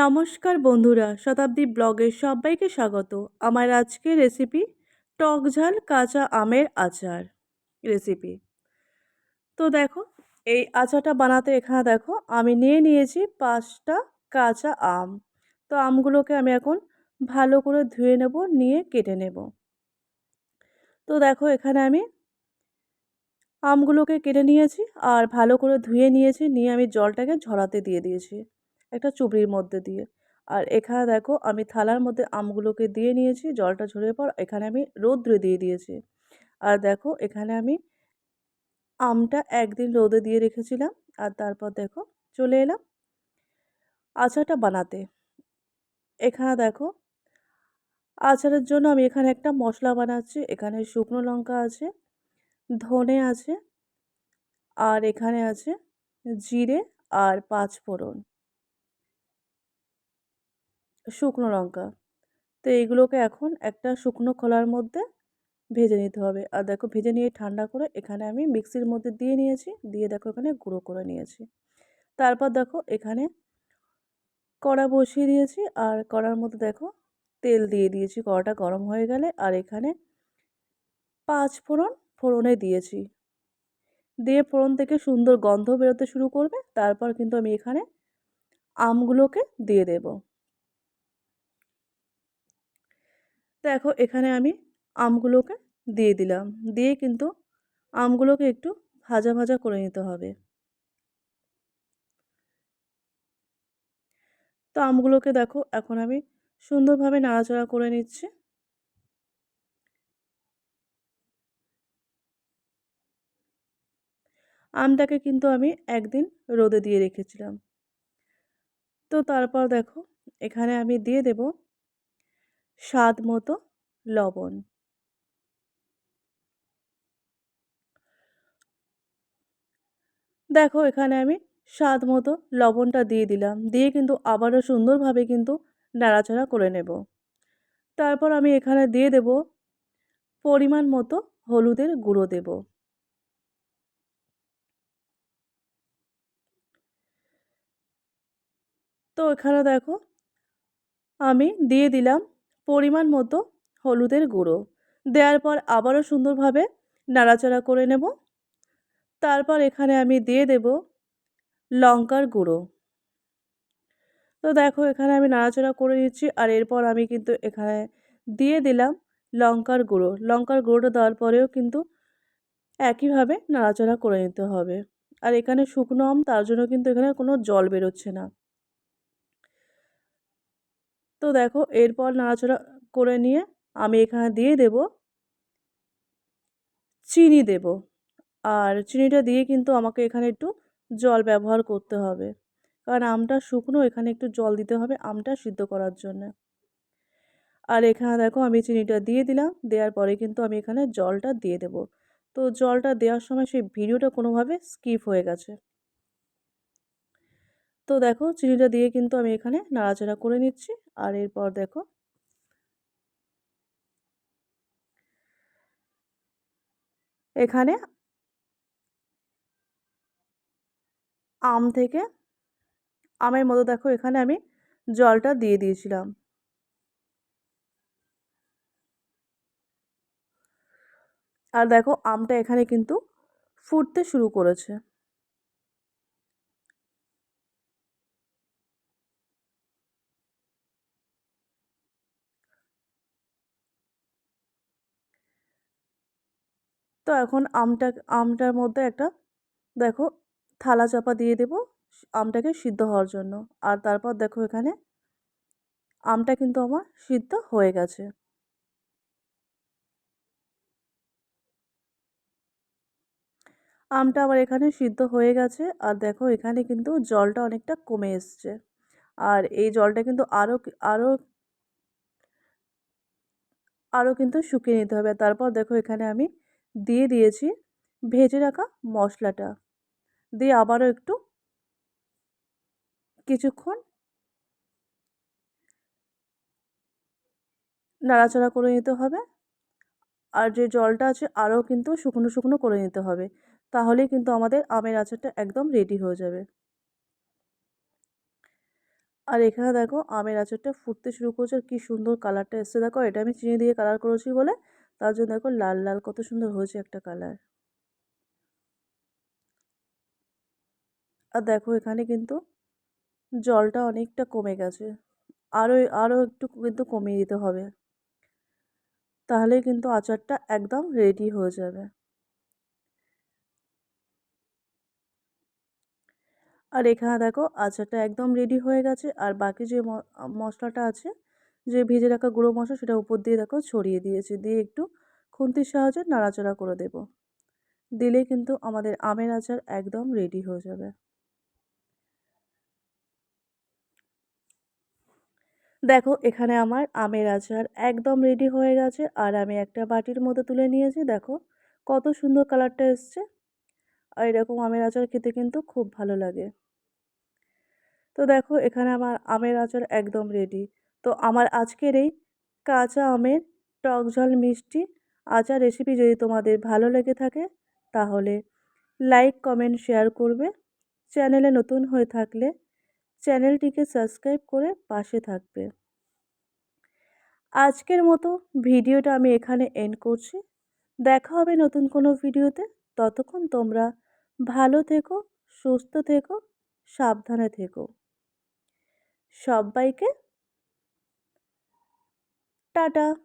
নমস্কার বন্ধুরা শতাব্দী ব্লগের সবাইকে স্বাগত। আমার আজকের রেসিপি টক ঝাল কাঁচা আমের আচার রেসিপি তো দেখো, এই আচারটা বানাতে এখানে দেখো, আমি নিয়ে নিয়েছি পাঁচটা কাঁচা আম। তো আমগুলোকে আমি এখন ভালো করে ধুয়ে নেব, নিয়ে কেটে নেব। তো দেখো, এখানে আমি আমগুলোকে কেটে নিয়েছি আর ভালো করে ধুয়ে নিয়েছি, নিয়ে আমি জলটাকে ঝরাতে দিয়ে দিয়েছি। একটা চুবড়ির মধ্যে দিয়ে। আর এখানে দেখো, আমি থালার মধ্যে আমগুলোকে দিয়ে নিয়েছি, জলটা ঝরে পর এখানে আমি রোদ্রে দিয়ে দিয়েছি। আর দেখো, এখানে আমি আমটা একদিন রোদে দিয়ে রেখেছিলাম, আর তারপর দেখো, চলে এলাম আচারটা বানাতে। এখানে দেখো, আচারের জন্য আমি এখানে একটা মশলা বানাচ্ছি, এখানে শুকনো লঙ্কা আছে, ধনে আছে, আর এখানে আছে জিরে আর পাঁচ ফোড়ন শুকনো লঙ্কা। তো এইগুলোকে এখন একটা শুকনো খোলার মধ্যে ভেজে নিতে হবে। আর দেখো ভেজে নিয়ে ঠান্ডা করে এখানে আমি মিক্সির মধ্যে দিয়ে নিয়েছি। দিয়ে দেখো এখানে গুঁড়ো করে নিয়েছি। তারপর দেখো এখানে কড়া বসিয়ে দিয়েছি। আর কড়ার মধ্যে দেখো তেল দিয়ে দিয়েছি। কড়াটা গরম হয়ে গেলে আর এখানে পাঁচ ফোড়ন ফোড়নে দিয়েছি। দিয়ে ফোড়ন থেকে সুন্দর গন্ধ বেরোতে শুরু করবে। তারপর কিন্তু আমি এখানে আমগুলোকে দিয়ে দেবো। দেখো এখানে আমি আমগুলোকে দিয়ে দিলাম। দিয়ে কিন্তু আমগুলোকে একটু ভাজা ভাজা করে নিতে হবে। তো আমগুলোকে দেখো এখন আমি সুন্দরভাবে নাড়াচাড়া করে নিচ্ছি। আমটাকে কিন্তু আমি একদিন রোদে দিয়ে রেখেছিলাম। তো তারপর দেখো এখানে আমি দিয়ে দেব স্বাদ মতো লবণ। দেখো, এখানে আমি স্বাদ মতো লবণটা দিয়ে দিলাম। দিয়ে কিন্তু আবারও সুন্দরভাবে কিন্তু নাড়াচাড়া করে নেব। তারপর আমি এখানে দিয়ে দেব পরিমাণ মতো হলুদের গুঁড়ো দেব। তো এখানে দেখো, আমি দিয়ে দিলাম পরিমাণ মতো হলুদের গুঁড়ো। দেওয়ার পর আবারও সুন্দরভাবে নাড়াচাড়া করে নেব। তারপর এখানে আমি দিয়ে দেব লঙ্কার গুঁড়ো। তো দেখো, এখানে আমি নাড়াচাড়া করে নিচ্ছি আর এরপর আমি কিন্তু এখানে দিয়ে দিলাম লঙ্কার গুঁড়ো। লঙ্কার গুঁড়োটা দেওয়ার পরেও কিন্তু একইভাবে নাড়াচাড়া করে নিতে হবে। আর এখানে শুকনো আম, তার জন্য কিন্তু এখানে কোনো জল বেরোচ্ছে না। তো দেখো, এরপর নাড়াচাড়া করে নিয়ে আমি এখানে দিয়ে দেব চিনি দেব। আর চিনিটা দিয়ে কিন্তু আমাকে এখানে একটু জল ব্যবহার করতে হবে। কারণ আমটা শুকনো, এখানে একটু জল দিতে হবে আমটা সিদ্ধ করার জন্য। আর এখানে দেখো, আমি চিনিটা দিয়ে দিলাম, দেওয়ার পরে কিন্তু আমি এখানে জলটা দিয়ে দেব। তো জলটা দেওয়ার সময় সেই ভিডিওটা কোনোভাবে স্কিপ হয়ে গেছে। তো দেখো চিনিটা দিয়ে কিন্তু আমি এখানে নাড়াচাড়া করে নিচ্ছি। আর এরপর দেখো এখানে আম থেকে আমের মতো দেখো এখানে আমি জলটা দিয়ে দিয়েছিলাম। আর দেখো আমটা এখানে কিন্তু ফুটতে শুরু করেছে। তো এখন আমটা, আমটার মধ্যে একটা, দেখো, থালা চাপা দিয়ে দেব আমটাকে সিদ্ধ হওয়ার জন্য। আর তারপর দেখো এখানে আমটা কিন্তু আমার সিদ্ধ হয়ে গেছে। আমটা আবার এখানে সিদ্ধ হয়ে গেছে আর দেখো এখানে কিন্তু জলটা অনেকটা কমে এসছে। আর এই জলটা কিন্তু আরও আরও আরও কিন্তু শুকিয়ে নিতে হবে। তারপর দেখো এখানে আমি দিয়ে দিয়েছি ভেজে রাখা মশলাটা। দিয়ে আবারও একটু কিছুক্ষণ নাড়াচাড়া করে নিতে হবে। আর যে জলটা আছে আরও কিন্তু শুকনো শুকনো করে নিতে হবে। তাহলেই কিন্তু আমাদের আমের আচারটা একদম রেডি হয়ে যাবে। আর এখানে দেখো আমের আচারটা ফুটতে শুরু করেছে আর কী সুন্দর কালারটা এসছে। দেখো এটা আমি চিনি দিয়ে কালার করেছি বলে তার জন্য দেখো লাল লাল কত সুন্দর হয়েছে একটা কালার আর দেখো এখানে কিন্তু জলটা অনেকটা কমে গেছে। আরও আরও একটু কিন্তু কমিয়ে দিতে হবে। তাহলে কিন্তু আচারটা একদম রেডি হয়ে যাবে। আর এখানে দেখো আচারটা একদম রেডি হয়ে গেছে। আর বাকি যে মশলাটা আছে যে ভেজে রাখা গুঁড়ো মশলা সেটা উপর দিয়ে দেখো ছড়িয়ে দিয়েছি। দিয়ে একটু খুন্তির সাহায্যে নাড়াচাড়া করে দেব। দিলে কিন্তু আমাদের আমের আচার একদম রেডি হয়ে যাবে। দেখো এখানে আমার আমের আচার একদম রেডি হয়ে গেছে। আর আমি একটা বাটির মধ্যে তুলে নিয়েছি। দেখো কত সুন্দর কালারটা এসছে। আর এরকম আমের আচার খেতে কিন্তু খুব ভালো লাগে। তো দেখো এখানে আমার আমের আচার একদম রেডি তো আমার আজকের এই কাঁচা আমের টক ঝাল মিষ্টি আচার রেসিপি যদি তোমাদের ভালো লেগে থাকে, তাহলে লাইক কমেন্ট শেয়ার করবে। চ্যানেলে নতুন হয়ে থাকলে চ্যানেলটিকে সাবস্ক্রাইব করে পাশে থাকবে। আজকের মতো ভিডিওটা আমি এখানে এন্ড করছি। দেখা হবে নতুন কোনো ভিডিওতে। ততক্ষণ তোমরা ভালো থেকো, সুস্থ থেকো, সাবধানে থেকো। সবাইকে 大的